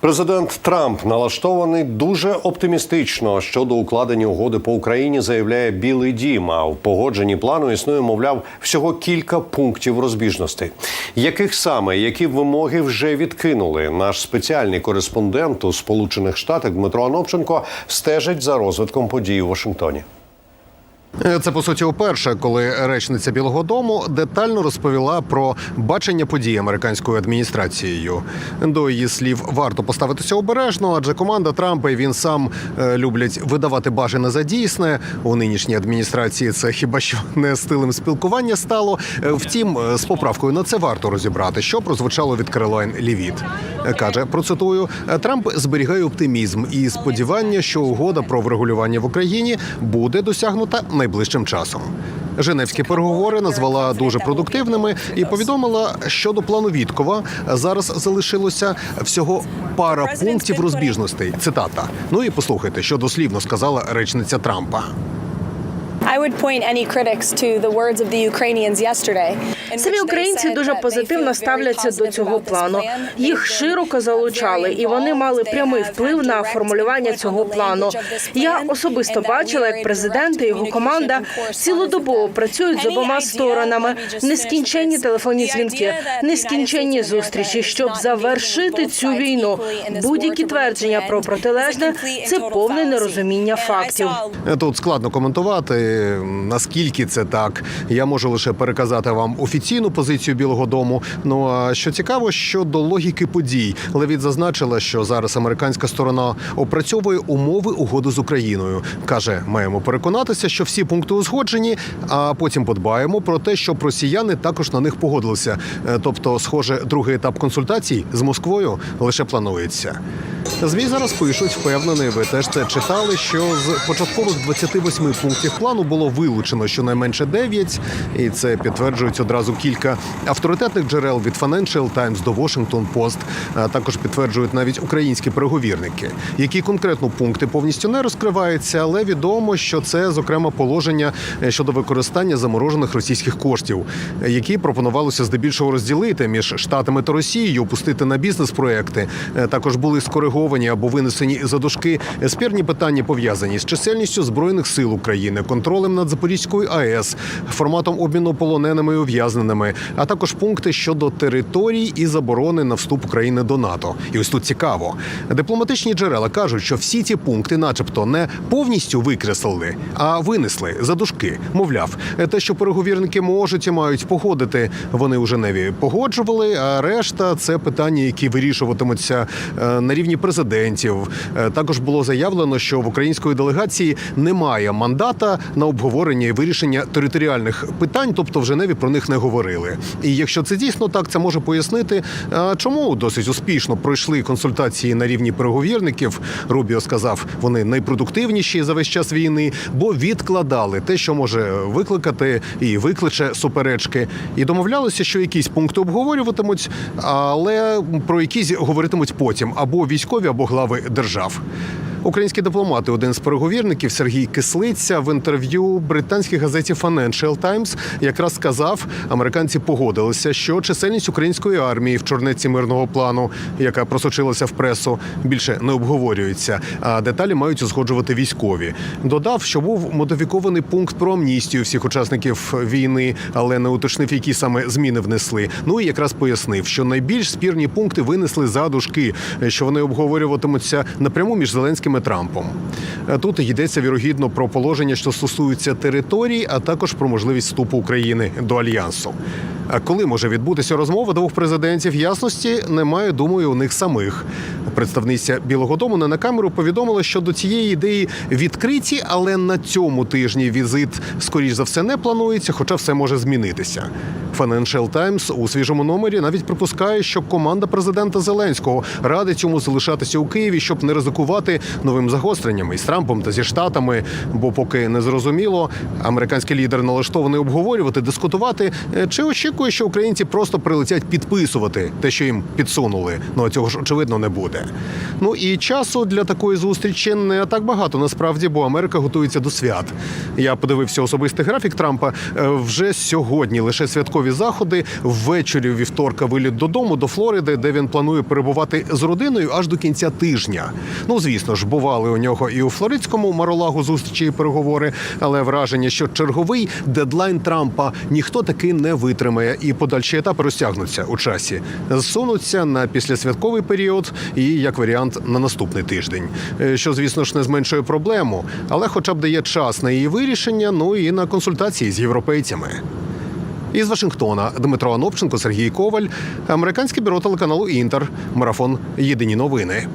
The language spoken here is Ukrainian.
Президент Трамп налаштований дуже оптимістично щодо укладення угоди по Україні, заявляє Білий Дім. А в погодженні плану існує, мовляв, всього кілька пунктів розбіжностей. Яких саме які вимоги вже відкинули? Наш спеціальний кореспондент у Сполучених Штатах Дмитро Анопченко стежить за розвитком подій у Вашингтоні. Це по суті уперше, коли речниця Білого Дому детально розповіла про бачення подій американською адміністрацією. До її слів варто поставитися обережно, адже команда Трампа і він сам е, люблять видавати бажане за дійсне. У нинішній адміністрації це хіба що не стилем спілкування стало. Е, Втім, е, з поправкою на це варто розібрати, що прозвучало від Каролайн Лівіт. Каже, процитую, «Е, Трамп зберігає оптимізм і сподівання, що угода про врегулювання в Україні буде досягнута найближчим часом. Женевські переговори назвала дуже продуктивними і повідомила, що до плану Віткова зараз залишилося всього пара пунктів розбіжностей. Цитата. Ну і послухайте, що дослівно сказала речниця Трампа. Самі українці дуже позитивно ставляться до цього плану. Їх широко залучали, і вони мали прямий вплив на формулювання цього плану. Я особисто бачила, як президент і його команда цілодобово працюють з обома сторонами. Нескінченні телефонні дзвінки, нескінченні зустрічі, щоб завершити цю війну. Будь-які твердження про протилежне це повне нерозуміння фактів. Тут складно коментувати наскільки це так. Я можу лише переказати вам офіційну позицію Білого Дому. Ну а що цікаво, щодо логіки подій, Левіт зазначила, що зараз американська сторона опрацьовує умови угоди з Україною. каже, маємо переконатися, що всі пункти узгоджені, а потім подбаємо про те, щоб росіяни також на них погодилися. Е, Тобто, схоже, другий етап консультацій з Москвою лише планується. ЗМІ зараз пишуть, впевнений, ви теж це читали, що з початкових 28 пунктів плану було вилучено щонайменше 9, і це підтверджують одразу кілька авторитетних джерел від Financial Times до Washington Post, а також підтверджують навіть українські переговірники. Які конкретно пункти повністю не розкриваються, але відомо, що це зокрема положення е, щодо використання заморожених російських коштів, е, які пропонувалося здебільшого розділити між штатами та Росією, пустити на бізнес-проекти. Е, Також були скориговані або винесені за дошки спірні питання пов'язані з чисельністю збройних сил України, контролем над Запорізькою АЕС, форматом обміну полоненими і ув'язненими, а також пункти щодо територій і заборони на вступ України до НАТО. І ось тут цікаво. Дипломатичні джерела кажуть, що всі ці пункти, начебто, не повністю викреслили, а винесли за дошки. Мовляв, те, що переговірники можуть і мають погодити, вони у Женеві погоджували. А решта це питання, які вирішуватимуться е, на рівні президентів. Е, Також було заявлено, що в української делегації немає мандата на обговорення і вирішення територіальних питань, тобто в Женеві про них не говорили. І якщо це дійсно так, це може пояснити, чому досить успішно пройшли консультації на рівні переговірників. Рубіо сказав, вони найпродуктивніші за весь час війни, бо відкладали те, що може викликати і викличе суперечки, і домовлялися, що якісь пункти обговорюватимуть, але про якісь говоритимуть потім або військові, або глави держав. Українські дипломати, один з переговірників Сергій Кислиця в інтерв'ю британській газеті Financial Times якраз сказав, американці погодилися, що чисельність української армії в чорнеці мирного плану, яка просочилася в пресу, більше не обговорюється. А деталі мають узгоджувати військові. Додав, що був модифікований пункт про амністію всіх учасників війни, але не уточнив, які саме зміни внесли. Ну і якраз пояснив, що найбільш спірні пункти винесли за дужки, що вони обговорюватимуться напряму між Зеленським і Трампом. Е, Тут йдеться вірогідно про положення, що стосуються територій, а також про можливість вступу України до альянсу. А коли може відбутися розмова двох президентів, ясності немає, думаю, у них самих. Представниця Білого Дому не на камеру повідомила, що до цієї ідеї відкриті, але на цьому тижні візит, скоріш за все, не планується, хоча все може змінитися. Financial Times у свіжому номері навіть припускає, що команда президента Зеленського радить йому залишатися у Києві, щоб не ризикувати новим загостренням із Трампом та зі штатами. Бо поки не зрозуміло, американський лідер налаштований обговорювати, дискутувати, е, чи очікує, що українці просто прилетять підписувати те, що їм підсунули. Ну а цього ж очевидно не буде. Ну і часу для такої зустрічі не так багато насправді, бо Америка готується до свят. Я подивився особистий графік Трампа. Е, Вже сьогодні лише святкові заходи. Ввечері вівторка виліт додому до Флориди, де він планує перебувати з родиною аж до кінця тижня. Ну звісно ж, бували у нього і у флоридському Маролагу зустрічі і переговори, але враження, що черговий дедлайн Трампа ніхто таки не витримає, і подальші етапи розтягнуться у часі, зсунуться на післясвятковий період і як варіант на наступний тиждень. Е, Що, звісно ж, не зменшує проблему, але хоча б дає час на її вирішення, ну і на консультації з європейцями. Із Вашингтона Дмитро Анопченко, Сергій Коваль, американське бюро телеканалу Інтер, марафон Єдині новини.